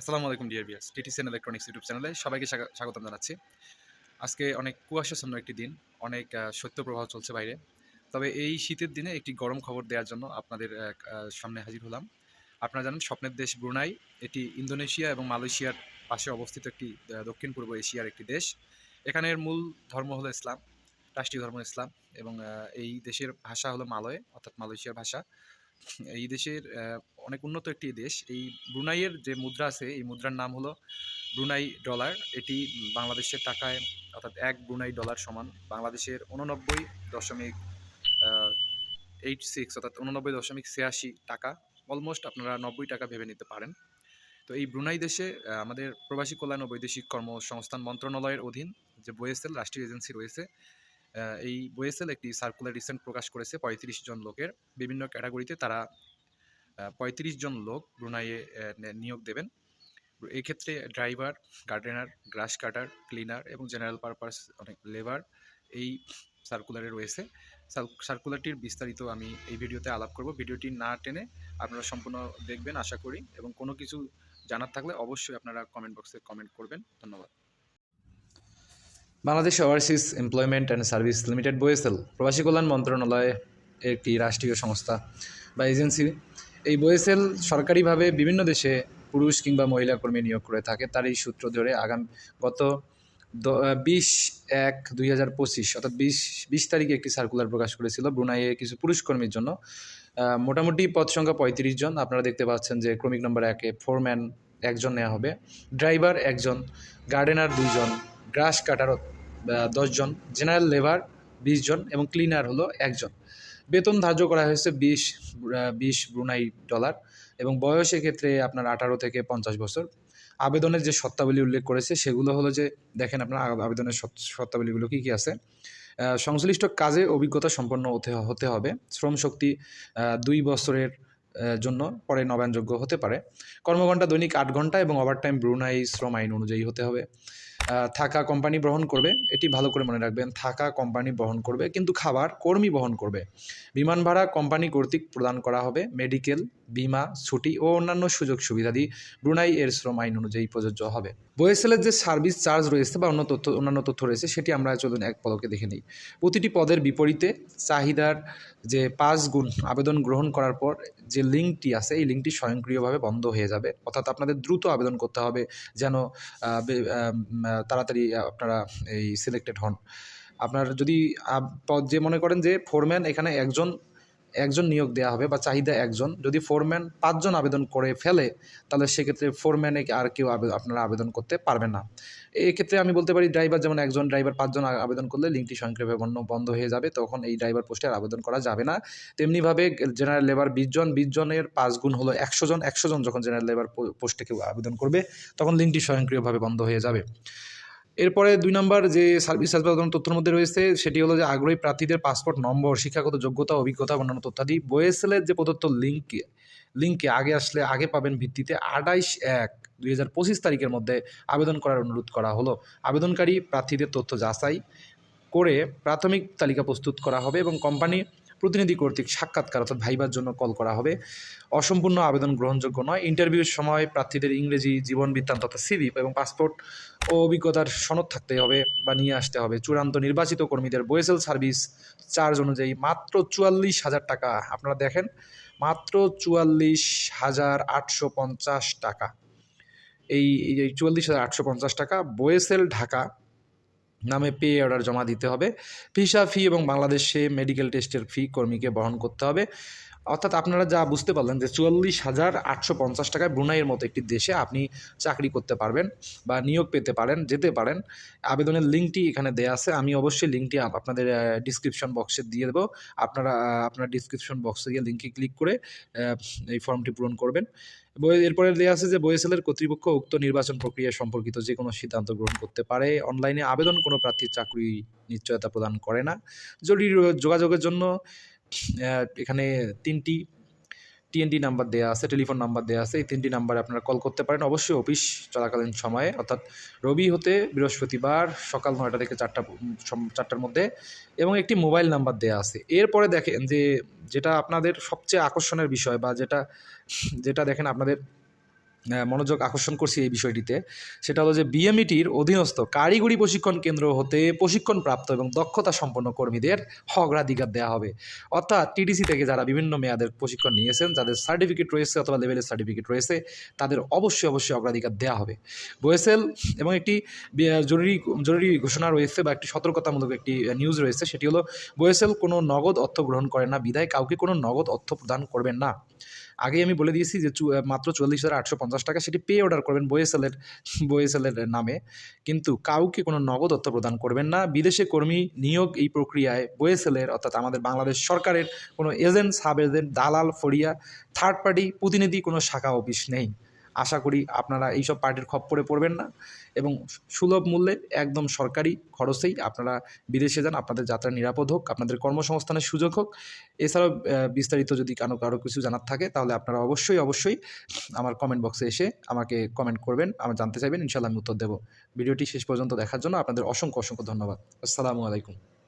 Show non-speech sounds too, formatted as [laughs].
আসসালামু আলাইকুম dear viewers TTCN electronics YouTube চ্যানেলে সবাইকে স্বাগ- স্বাগতম জানাচ্ছি। আজকে অনেক কুয়াশাচ্ছন্ন একটি দিন অনেক আহ, শৈত্যপ্রবাহ চলছে বাইরে। তবে এই শীতের দিনে একটি গরম খবর দেওয়ার জন্য আপনাদের সামনে হাজির হলাম। আপনারা জানেন স্বপ্নের দেশ ব্রুনাই এটি ইন্দোনেশিয়া এবং মালয়েশিয়ার পাশে অবস্থিত একটি দক্ষিণ পূর্ব এশিয়ার একটি দেশ। এখানের মূল ধর্ম হলো ইসলাম রাষ্ট্রীয় ধর্ম ইসলাম এবং এই দেশের ভাষা হলো মালয় অর্থাৎ মালয়েশিয়ার ভাষা। এই দেশের অনেক উন্নত একটি দেশ। এই ব্রুনাইয়ের যে মুদ্রা আছে, এই মুদ্রার নাম হলো ব্রুনাই ডলার। এটি বাংলাদেশের টাকায়, অর্থাৎ এক ব্রুনাই ডলার সমান। বাংলাদেশের উননব্বই দশমিক এইট সিক্স অর্থাৎ উননব্বই দশমিক ছিয়াশি টাকা। অলমোস্ট আপনারা নব্বই টাকা ভেবে নিতে পারেন। তো এই ব্রুনাই দেশে আমাদের প্রবাসী কল্যাণ ও বৈদেশিক কর্মসংস্থান মন্ত্রণালয়ের অধীন যে বইএসএল রাষ্ট্রীয় এজেন্সি রয়েছে এই বইএসএল একটি সার্কুলার রিসেন্ট প্রকাশ করেছে পঁয়ত্রিশ জন লোকের। বিভিন্ন ক্যাটাগরিতে তারা পঁয়ত্রিশ জন লোক ব্রুনাইয়ে নিয়োগ দেবেন। এক্ষেত্রে driver gardener grass cutter cleaner এবং জেনারেল পারপাস অনেক লেবার এই সার্কুলারে রয়েছে সার্কুলারটির বিস্তারিত আমি এই ভিডিওতে আলাপ করব। ভিডিওটি না টেনে আপনারা সম্পূর্ণ দেখবেন, আশা করি। এবং কোনো কিছু জানার থাকলে অবশ্যই আপনারা কমেন্ট বক্সে কমেন্ট করবেন। ধন্যবাদ। Bangladesh overseas employment and service limited BOESL প্রবাসী কল্যাণ মন্ত্রণালয় একটি রাষ্ট্রীয় সংস্থা বা এজেন্সি। এই বয়েসেল সরকারিভাবে বিভিন্ন দেশে পুরুষ কিংবা মহিলা কর্মী নিয়োগ করে থাকে। তার এই সূত্র ধরে আগাম, গত বিশ এক দুই হাজার পঁচিশ, অর্থাৎ বিশ বিশ তারিখে একটি সার্কুলার প্রকাশ করেছিল ব্রুনাইয়ে কিছু পুরুষ কর্মীর জন্য। মোটামুটি পদ সংখ্যা পঁয়ত্রিশ জন। আপনারা দেখতে পাচ্ছেন যে ক্রমিক নম্বর একে ফোরম্যান একজন নেওয়া হবে ড্রাইভার একজন গার্ডেনার দুইজন গ্রাস কাটার দশজন, জেনারেল লেবার বিশ জন এবং ক্লিনার হলো একজন। বেতন ধার্য করা হয়েছে বিশ বিশ ব্রুনাই ডলার এবং বয়স ক্ষেত্রে আপনার আঠারো থেকে পঞ্চাশ বছর। আবেদনের যে সত্তাবলী উল্লেখ করেছে, সেগুলো হলো যে, দেখেন আপনার আবেদনের সত্তাবলীগুলো কী কী আছে? সংশ্লিষ্ট কাজে অভিজ্ঞতা সম্পন্ন হতে হবে। শ্রম শক্তি দুই বছরের জন্য পরে নবায়নযোগ্য হতে পারে। কর্মঘণ্টা দৈনিক আট ঘণ্টা এবং ওভারটাইম ব্রুনাই শ্রম আইন অনুযায়ী হতে হবে। থাকা কোম্পানি বহন করবে, এটি ভালো করে মনে রাখবেন, থাকা কোম্পানি বহন করবে, কিন্তু খাবার কর্মী বহন করবে। বিমান ভাড়া কোম্পানি কর্তৃক প্রদান করা হবে মেডিকেল বিমা, ছুটি ও অন্যান্য সুযোগ সুবিধাদি ব্রুনাই এর শ্রম আইন অনুযায়ী প্রযোজ্য হবে। বয়েসেলের যে সার্ভিস চার্জ রয়েছে বা অন্য তথ্য, অন্যান্য তথ্য রয়েছে, সেটি আমরা চলুন এক পলকে দেখে নিই। প্রতিটি পদের বিপরীতে চাহিদার যে পাঁচ গুণ আবেদন গ্রহণ করার পর যে লিঙ্কটি আছে, এই লিঙ্কটি স্বয়ংক্রিয়ভাবে বন্ধ হয়ে যাবে। অর্থাৎ আপনাদের দ্রুত আবেদন করতে হবে যেন তাড়াতাড়ি আপনারা এই সিলেক্টেড হন। আপনার যদি যে মনে করেন যে ফোরম্যান এখানে একজন একজন নিয়োগ দেওয়া হবে বা চাহিদা একজন। যদি ফোরম্যান পাঁচজন আবেদন করে ফেলে, তাহলে সেক্ষেত্রে ফোরম্যানে আর কেউ আপনারা আবেদন করতে পারবেন না। এক্ষেত্রে আমি বলতে পারি ড্রাইভার যেমন একজন ড্রাইভার পাঁচজন আবেদন করলে লিঙ্কটি স্বয়ংক্রিয়ভাবে বন্ধ হয়ে যাবে, তখন এই ড্রাইভার পোস্টে আর আবেদন করা যাবে না। তেমনিভাবে জেনারেল লেবার বিশ জন বিশ জনের পাঁচ গুণ হলো একশো জন একশো জন যখন জেনারেল লেবার পোস্টে কেউ আবেদন করবে, তখন লিঙ্কটি স্বয়ংক্রিয়ভাবে বন্ধ হয়ে যাবে। এরপরে দুই নম্বর যে সার্ভিস প্রদান তথ্যের মধ্যে রয়েছে, সেটি হলো যে আগ্রহী প্রার্থীদের পাসপোর্ট নম্বর, শিক্ষাগত যোগ্যতা, অভিজ্ঞতা, অন্যান্য তথ্যাদি বয়েসেলের যে প্রদত্ত লিঙ্কে লিঙ্কে আগে আসলে, আগে পাবেন ভিত্তিতে আঠাইশ এক দুই হাজার পঁচিশ তারিখের মধ্যে আবেদন করার অনুরোধ করা হলো। আবেদনকারী প্রার্থীদের তথ্য যাচাই করে প্রাথমিক তালিকা প্রস্তুত করা হবে এবং কোম্পানি প্রতিনিধি কর্তৃক সাক্ষাৎকার অর্থাৎ ভাইবার জন্য কল করা হবে। অসম্পূর্ণ আবেদন গ্রহণযোগ্য নয়। ইন্টারভিউর সময় প্রার্থীদের ইংরেজি, জীবন বৃত্তান্ত অর্থাৎ সিভি এবং পাসপোর্ট ও অভিজ্ঞতার সনদ থাকতে হবে বা নিয়ে আসতে হবে। চূড়ান্ত নির্বাচিত কর্মীদের বয়েসেল সার্ভিস চার্জ অনুযায়ী মাত্র চুয়াল্লিশ হাজার টাকা। আপনারা দেখেন, মাত্র চুয়াল্লিশ হাজার আটশো পঞ্চাশ টাকা। এই এই চুয়াল্লিশ হাজার আটশো পঞ্চাশ টাকা বয়েসেল ঢাকা নামে পে অর্ডার জমা দিতে হবে। ভিসা ফি এবং বাংলাদেশে মেডিকেল টেস্টের ফি কর্মীকে বহন করতে হবে। অর্থাৎ আপনারা যা বুঝতে পারলেন যে চুয়াল্লিশ হাজার আটশো পঞ্চাশ টাকায় ব্রুনাইয়ের মতো একটি দেশে আপনি চাকরি করতে পারবেন বা নিয়োগ পেতে পারেন, যেতে পারেন। আবেদনের লিঙ্কটি এখানে দেওয়া আছে। আমি অবশ্যই লিঙ্কটি আপনাদের ডিসক্রিপশন বক্সে দিয়ে দেবো। আপনারা আপনার ডিসক্রিপশন বক্সে গিয়ে লিঙ্কে ক্লিক করে এই ফর্মটি পূরণ করবেন। এরপরে দেওয়া আছে যে বয়েসেলের কর্তৃপক্ষ উক্ত নির্বাচন প্রক্রিয়া সম্পর্কিত যে কোনো সিদ্ধান্ত গ্রহণ করতে পারে। অনলাইনে আবেদন কোনো প্রার্থীর চাকরি নিশ্চয়তা প্রদান করে না। জরুরি যোগাযোগের জন্য এখানে তিনটি টিএনটি নাম্বার দেওয়া আছে টেলিফোন নাম্বার দেওয়া আছে। এই তিনটি নাম্বারে আপনারা কল করতে পারেন। অবশ্যই অফিস চলাকালীন সময়ে, অর্থাৎ রবি হতে বৃহস্পতিবার সকাল নয়টা থেকে চারটা চারটার মধ্যে এবং একটি মোবাইল নাম্বার দেওয়া আছে। এরপরে দেখেন যে, যেটা আপনাদের সবচেয়ে আকর্ষণের বিষয় বা যেটা যেটা দেখেন আপনাদের মনোযোগ আকর্ষণ করছি এই বিষয়টিতে। সেটা হলো যে বিএমইটির অধীনস্থ কারিগরি প্রশিক্ষণ কেন্দ্র হতে প্রশিক্ষণপ্রাপ্ত এবং দক্ষতা সম্পন্ন কর্মীদের অগ্রাধিকার দেওয়া হবে। অর্থাৎ টিডিসি থেকে যারা বিভিন্ন মেয়াদের প্রশিক্ষণ নিয়েছেন, যাদের সার্টিফিকেট রয়েছে অথবা লেভেলের সার্টিফিকেট রয়েছে, তাদের অবশ্যই অবশ্যই অগ্রাধিকার দেওয়া হবে। বোয়েসেল এবং একটি জরুরি জরুরি ঘোষণা রয়েছে বা একটি সতর্কতামূলক একটি নিউজ রয়েছে, সেটি হলো বোয়েসেল কোনো নগদ অর্থ গ্রহণ করে না, বিধায় কাউকে কোনো নগদ অর্থ প্রদান করবেন না। আগেই আমি বলে দিয়েছি যে মাত্র চল্লিশ হাজার আটশো পঞ্চাশ টাকা সেটি পে অর্ডার করবেন বয়েসেলের [laughs] বয়েসেলের নামে। কিন্তু কাউকে কোনো নগদ অর্থ প্রদান করবেন না। বিদেশে কর্মী নিয়োগ এই প্রক্রিয়ায় বয়েসেলের অর্থাৎ আমাদের বাংলাদেশ সরকারের কোনো এজেন্ট সাব এজেন্ট দালাল ফরিয়া থার্ড পার্টি প্রতিনিধি কোনো শাখা অফিস নেই। আশা করি আপনারা এইসব পার্টির খপ্পরে পড়বেন না এবং সুলভ মূল্যে একদম সরকারি খরচেই আপনারা বিদেশে যান, আপনাদের যাত্রা নিরাপদ হোক, আপনাদের কর্মসংস্থানের সুযোগ হোক। এছাড়াও বিস্তারিত যদি কারও কারও কিছু জানার থাকে, তাহলে আপনারা অবশ্যই অবশ্যই আমার কমেন্ট বক্সে এসে আমাকে কমেন্ট করবেন, আমার জানতে চাইবেন ইনশাল্লাহ আমি উত্তর দেবো। ভিডিওটি শেষ পর্যন্ত দেখার জন্য আপনাদের অসংখ্য অসংখ্য ধন্যবাদ। আসসালামু আলাইকুম।